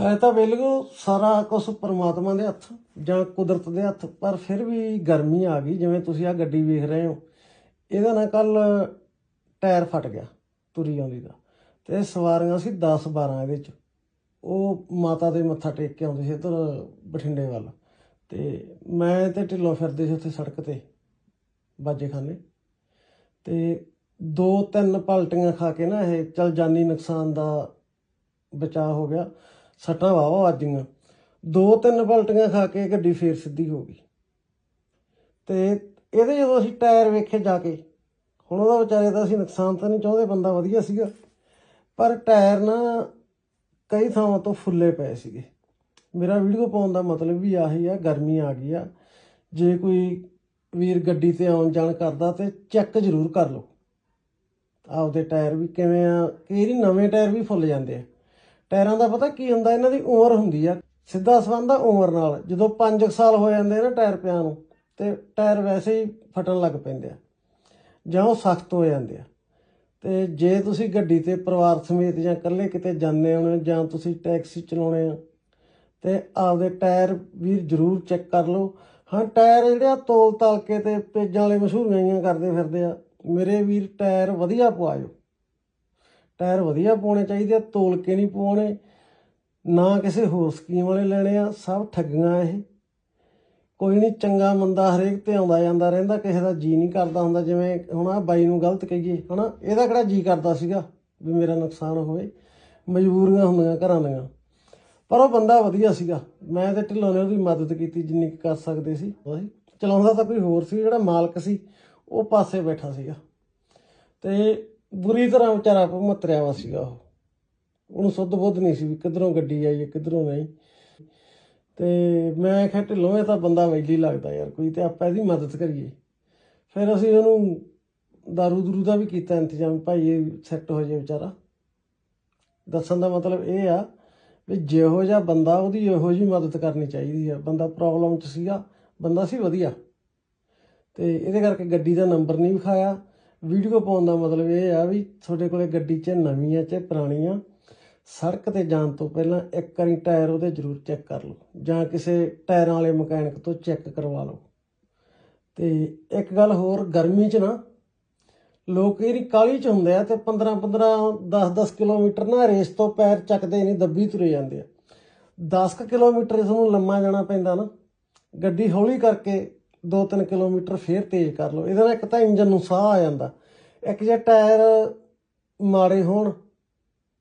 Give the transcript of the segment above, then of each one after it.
ਹੈ ਤਾਂ ਬਿਲਕੁਲ ਸਾਰਾ ਕੁਝ ਪਰਮਾਤਮਾ ਦੇ ਹੱਥ ਜਾਂ ਕੁਦਰਤ ਦੇ ਹੱਥ, ਪਰ ਫਿਰ ਵੀ ਗਰਮੀ ਆ ਗਈ, ਜਿਵੇਂ ਤੁਸੀਂ ਆ ਗੱਡੀ ਵੇਖ ਰਹੇ ਹੋ। ਇਹਦਾ ਨਾ ਕੱਲ ਟਾਇਰ ਫਟ ਗਿਆ ਤੁਰੀ ਆਉਂਦੀ ਦਾ। ਤੇ ਸਵਾਰੀਆਂ ਸੀ 10 12 ਇਹਦੇ ਚ। ਉਹ ਮਾਤਾ ਦੇ ਮੱਥਾ ਟੇਕ ਕੇ ਆਉਂਦੇ ਸੀ ਇੱਧਰ ਬਠਿੰਡੇ ਵੱਲ। ਤੇ ਮੈਂ ਤੇ ਢਿੱਲੋਂ ਫਿਰਦੇ ਸੀ ਉੱਥੇ ਸੜਕ ਤੇ ਬਾਜੇ ਖਾਨੇ ਤੇ ਦੋ ਤਿੰਨ ਪਲਟੀਆਂ ਖਾ ਕੇ ਨਾ ਇਹ ਚਲ ਜਾਨੀ ਨੁਕਸਾਨ ਦਾ ਬਚਾਅ ਹੋ ਗਿਆ। ਸੱਟਾਂ ਵਾਵਾ ਵੱਜੀਆਂ। ਦੋ ਤਿੰਨ ਪਲਟੀਆਂ ਖਾ ਕੇ ਗੱਡੀ ਫੇਰ ਸਿੱਧੀ ਹੋ ਗਈ। ਤੇ ਇਹਦੇ ਜਦੋਂ ਅਸੀਂ ਟਾਇਰ ਵੇਖੇ ਜਾ ਕੇ, ਹੁਣ ਉਹਦਾ ਵਿਚਾਰੇ ਦਾ ਅਸੀਂ ਨੁਕਸਾਨ ਤਾਂ ਨਹੀਂ ਚਾਹੁੰਦੇ, ਬੰਦਾ ਵਧੀਆ ਸੀਗਾ। ਪਰ ਟਾਇਰ ਨਾ ਕਈ ਥਾਵਾਂ ਤੋਂ ਫੁੱਲੇ ਪਏ ਸੀਗੇ। ਮੇਰਾ ਵੀਡੀਓ ਪਾਉਣ ਦਾ ਮਤਲਬ ਵੀ ਆਹੀ ਆ, ਗਰਮੀ ਆ ਗਈ ਆ। ਜੇ ਕੋਈ ਵੀਰ ਗੱਡੀ ਤੇ ਆਉਣ ਜਾਣ ਕਰਦਾ ਤੇ ਚੈੱਕ ਜ਼ਰੂਰ ਕਰ ਲਓ। ਆਪਦੇ ਟਾਇਰ ਵੀ ਕਿਵੇਂ ਆ ਕਈ ਵਾਰੀ ਨਵੇਂ ਟਾਇਰ ਵੀ ਫੁੱਲ ਜਾਂਦੇ ਆ। ਟਾਇਰਾਂ ਦਾ ਪਤਾ ਕੀ ਹੁੰਦਾ, ਇਹਨਾਂ ਦੀ ਉਮਰ ਹੁੰਦੀ ਆ। ਸਿੱਧਾ ਸੰਬੰਧ ਆ ਉਮਰ ਨਾਲ। ਜਦੋਂ 5 ਸਾਲ ਹੋ ਜਾਂਦੇ ਆ ਨਾ ਟਾਇਰ ਪਿਆ ਨੂੰ, ਤੇ ਟਾਇਰ ਵੈਸੇ ਹੀ ਫਟਣ ਲੱਗ ਪੈਂਦੇ ਆ, ਜਾਂ ਉਹ ਸਖਤ ਹੋ ਜਾਂਦੇ ਆ। ਤੇ ਜੇ ਤੁਸੀਂ ਗੱਡੀ ਤੇ ਪਰਿਵਾਰ ਸਮੇਤ ਜਾਂ ਇਕੱਲੇ ਕਿਤੇ ਜਾਂਦੇ ਹੋ, ਜਾਂ ਤੁਸੀਂ ਟੈਕਸੀ ਚਲਾਉਣੇ ਆ ਤੇ ਆਪਦੇ ਟਾਇਰ ਵੀਰ ਜ਼ਰੂਰ ਚੈੱਕ ਕਰ ਲਓ। ਹਾਂ, ਟਾਇਰ ਜਿਹੜੇ ਆ ਤੋਲ ਤਲ ਕੇ ਤੇ ਪੇਜਾਂ ਵਾਲੇ ਮਸ਼ਹੂਰੀਆਂ ਜਿਹੀਆਂ ਕਰਦੇ ਫਿਰਦੇ ਆ। ਮੇਰੇ ਵੀਰ, ਟਾਇਰ ਵਧੀਆ ਪਵਾਇਓ। ਟਾਇਰ ਵਧੀਆ ਪਾਉਣੇ ਚਾਹੀਦੇ ਆ ਤੋਲ ਕੇ ਨਹੀਂ ਪਾਉਣੇ ਨਾ ਕਿਸੇ ਹੋਰ ਸਕੀਮ ਵਾਲੇ ਲੈਣੇ ਆ, ਸਭ ਠੱਗੀਆਂ ਇਹ। ਕੋਈ ਨਹੀਂ, ਚੰਗਾ ਮੰਦਾ ਹਰੇਕ ਤੇ ਆਉਂਦਾ ਜਾਂਦਾ ਰਹਿੰਦਾ, ਕਿਸੇ ਦਾ ਜੀ ਨਹੀਂ ਕਰਦਾ ਹੁੰਦਾ, ਜਿਵੇਂ ਹੁਣ ਆ ਬਾਈ ਨੂੰ ਗਲਤ ਕਹੀਏ, ਹਨਾ, ਇਹਦਾ ਕਿਹੜਾ ਜੀ ਕਰਦਾ ਸੀਗਾ ਵੀ ਮੇਰਾ ਨੁਕਸਾਨ ਹੋਵੇ? ਮਜਬੂਰੀਆਂ ਹੁੰਦੀਆਂ ਘਰਾਂ ਦੀਆਂ। ਪਰ ਉਹ ਬੰਦਾ ਵਧੀਆ ਸੀਗਾ। ਮੈਂ ਤੇ ਢਿੱਲੋਂ ਨੇ ਉਹਦੀ ਮਦਦ ਕੀਤੀ, ਜਿੰਨੀ ਕੁ ਕਰ ਸਕਦੇ ਸੀ। ਉਹੀ ਚਲਾਉਂਦਾ ਤਾਂ ਕੋਈ ਹੋਰ ਸੀ, ਜਿਹੜਾ ਮਾਲਕ ਸੀ, ਉਹ ਪਾਸੇ ਬੈਠਾ ਸੀਗਾ। ਤੇ ਬੁਰੀ ਤਰ੍ਹਾਂ ਵਿਚਾਰਾ ਭਮਤਰਿਆ ਵਾ ਸੀਗਾ ਉਹ। ਉਹਨੂੰ ਸੁੱਧ ਬੁੱਧ ਨਹੀਂ ਸੀ ਵੀ ਕਿੱਧਰੋਂ ਗੱਡੀ ਆਈ ਹੈ, ਕਿੱਧਰੋਂ ਨਹੀਂ। ਤੇ ਮੈਂ ਕਿਹਾ ਢਿੱਲੋਂ, ਇਹ ਤਾਂ ਬੰਦਾ ਵੈਲੀ ਲੱਗਦਾ ਯਾਰ, ਕੋਈ ਤੇ ਆਪਾਂ ਇਹਦੀ ਮਦਦ ਕਰੀਏ। ਫਿਰ ਅਸੀਂ ਉਹਨੂੰ ਦਾਰੂ ਦਰੂ ਦਾ ਵੀ ਕੀਤਾ ਇੰਤਜ਼ਾਮ, ਭਾਈ ਇਹ ਸੈੱਟ ਹੋ ਜਾਏ ਵਿਚਾਰਾ। ਦੱਸਣ ਦਾ ਮਤਲਬ ਇਹ ਆ ਵੀ ਜਿਹੋ ਜਿਹਾ ਬੰਦਾ ਉਹਦੀ ਇਹੋ ਜਿਹੀ ਮਦਦ ਕਰਨੀ ਚਾਹੀਦੀ ਆ। ਬੰਦਾ ਪ੍ਰੋਬਲਮ 'ਚ ਸੀਗਾ, ਬੰਦਾ ਸੀ ਵਧੀਆ। ਤੇ ਇਹਦੇ ਕਰਕੇ ਗੱਡੀ ਦਾ ਨੰਬਰ ਨਹੀਂ ਵਿਖਾਇਆ। ਵੀਡੀਓ ਪਾਉਣ ਦਾ ਮਤਲਬ ਇਹ ਆ ਵੀ ਤੁਹਾਡੇ ਕੋਲੇ ਗੱਡੀ 'ਚ ਨਵੀਂ ਆ ਚਾਹੇ ਪੁਰਾਣੀ ਆ ਸੜਕ ਤੇ ਜਾਣ ਤੋਂ ਪਹਿਲਾਂ ਇੱਕ ਵਾਰੀ ਟਾਇਰ ਉਹਦੇ ਜ਼ਰੂਰ ਚੈੱਕ ਕਰ ਲਓ, ਜਾਂ ਕਿਸੇ ਟਾਇਰਾਂ ਵਾਲੇ ਮਕੈਨਿਕ ਤੋਂ ਚੈੱਕ ਕਰਵਾ ਲਓ। ਤੇ ਇੱਕ ਗੱਲ ਹੋਰ, ਗਰਮੀ 'ਚ ਨਾ ਲੋਕ ਇਹਦੀ ਕਾਲੀ 'ਚ ਹੁੰਦੇ ਆ ਤੇ 15 15 10 10 ਕਿਲੋਮੀਟਰ ਨਾ ਰੇਸ ਤੋਂ ਪੈਰ ਚੱਕਦੇ ਨਹੀਂ ਦੱਬੀ ਤੁਰੇ ਜਾਂਦੇ ਆ। 10 ਕੁ ਕਿਲੋਮੀਟਰ ਇਸ ਨੂੰ ਲੰਮਾ ਜਾਣਾ ਪੈਂਦਾ ਨਾ, ਗੱਡੀ ਹੌਲੀ ਕਰਕੇ 2-3 ਕਿਲੋਮੀਟਰ ਫੇਰ ਤੇਜ਼ ਕਰ ਲਓ। ਇਹਦੇ ਨਾਲ ਇੱਕ ਤਾਂ ਇੰਜਨ ਨੂੰ ਸਾਹ ਆ ਜਾਂਦਾ। ਇੱਕ ਜੇ ਟਾਇਰ ਮਾੜੇ ਹੋਣ,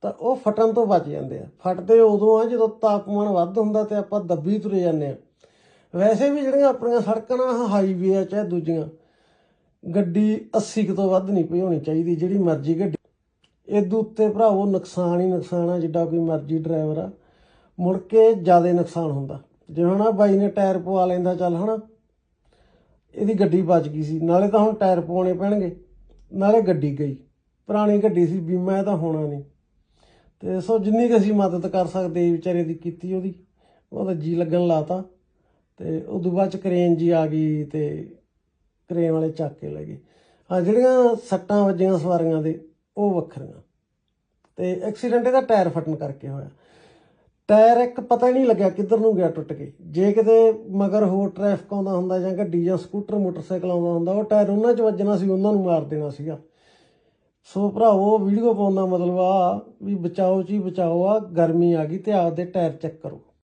ਤਾਂ ਉਹ ਫਟਣ ਤੋਂ ਬਚ ਜਾਂਦੇ ਆ। ਫਟਦੇ ਉਦੋਂ ਆ ਜਦੋਂ ਤਾਪਮਾਨ ਵੱਧ ਹੁੰਦਾ ਤੇ ਆਪਾਂ ਦੱਬੀ ਤੁਰੇ ਜਾਂਦੇ ਆ। ਵੈਸੇ ਵੀ ਜਿਹੜੀਆਂ ਆਪਣੀਆਂ ਸੜਕਾਂ ਨਾ ਹਾਈਵੇ ਆ ਚਾਹੇ ਦੂਜੀਆਂ, ਗੱਡੀ 80 ਕੁ ਤੋਂ ਵੱਧ ਨਹੀਂ ਭਜਾਉਣੀ ਚਾਹੀਦੀ, ਜਿਹੜੀ ਮਰਜ਼ੀ ਗੱਡੀ। ਇਹਦੇ ਉੱਤੇ ਭਰਾਵੋ ਨੁਕਸਾਨ ਹੀ ਨੁਕਸਾਨ ਆ, ਜਿੱਡਾ ਕੋਈ ਮਰਜ਼ੀ ਡਰਾਈਵਰ ਆ। ਮੁੜ ਕੇ ਜ਼ਿਆਦਾ ਨੁਕਸਾਨ ਹੁੰਦਾ। ਜਿਵੇਂ ਹੁਣ ਆਹ ਬਾਈ ਨੇ ਟਾਇਰ ਪਵਾ ਲੈਂਦਾ, ਚੱਲ ਹਨਾ। ਇਹਦੀ ਗੱਡੀ ਬਚ ਗਈ ਸੀ। ਨਾਲੇ ਤਾਂ ਹੁਣ ਟਾਇਰ ਪਵਾਉਣੇ ਪੈਣਗੇ। ਨਾਲੇ ਗੱਡੀ ਗਈ। ਪੁਰਾਣੀ ਗੱਡੀ ਸੀ ਬੀਮਾ ਇਹ ਤਾਂ ਹੋਣਾ ਨਹੀਂ। ਤੇ ਸੋ ਜਿੰਨੀ ਕੁ ਅਸੀਂ ਮਦਦ ਕਰ ਸਕਦੇ ਵਿਚਾਰੇ ਦੀ ਕੀਤੀ ਉਹਦੀ ਉਹਦਾ ਜੀ ਲੱਗਣ ਲਾਤਾ। ਤੇ ਉਦੋਂ ਬਾਅਦ ਚ ਕਰੇਨ ਜੀ ਆ ਗਈ ਤੇ ਕਰੇਨ ਵਾਲੇ ਚੱਕ ਕੇ ਲੈ ਗਏ। ਹਾਂ, ਜਿਹੜੀਆਂ ਸੱਟਾਂ ਵੱਜੀਆਂ ਸਵਾਰੀਆਂ ਦੇ, ਉਹ ਵੱਖਰੀਆਂ। ਤੇ ਐਕਸੀਡੈਂਟ ਇਹਦਾ ਟਾਇਰ ਫਟਣ ਕਰਕੇ ਹੋਇਆ। ਟਾਇਰ ਇੱਕ ਪਤਾ ਹੀ ਨਹੀਂ ਲੱਗਿਆ ਕਿੱਧਰ ਨੂੰ ਗਿਆ ਟੁੱਟ ਕੇ। ਜੇ ਕਿਤੇ ਮਗਰ ਹੋਰ ਟ੍ਰੈਫਿਕ ਆਉਂਦਾ ਹੁੰਦਾ ਜਾਂ ਗੱਡੀ ਜਾਂ ਸਕੂਟਰ, ਮੋਟਰਸਾਈਕਲ ਆਉਂਦਾ ਹੁੰਦਾ, ਉਹ ਟਾਇਰ ਉਹਨਾਂ 'ਚ ਵੱਜਣਾ ਸੀ, ਉਹਨਾਂ ਨੂੰ ਮਾਰ ਦੇਣਾ ਸੀਗਾ। ਸੋ ਭਰਾਵੋ ਵੀਡੀਓ ਪਾਉਣ ਦਾ ਮਤਲਬ ਆ ਵੀ ਬਚਾਓ ਜੀ ਬਚਾਓ, ਆ ਗਰਮੀ ਆ ਗਈ ਤੇ ਆਪਦੇ ਟਾਇਰ ਚੈੱਕ ਕਰੋ।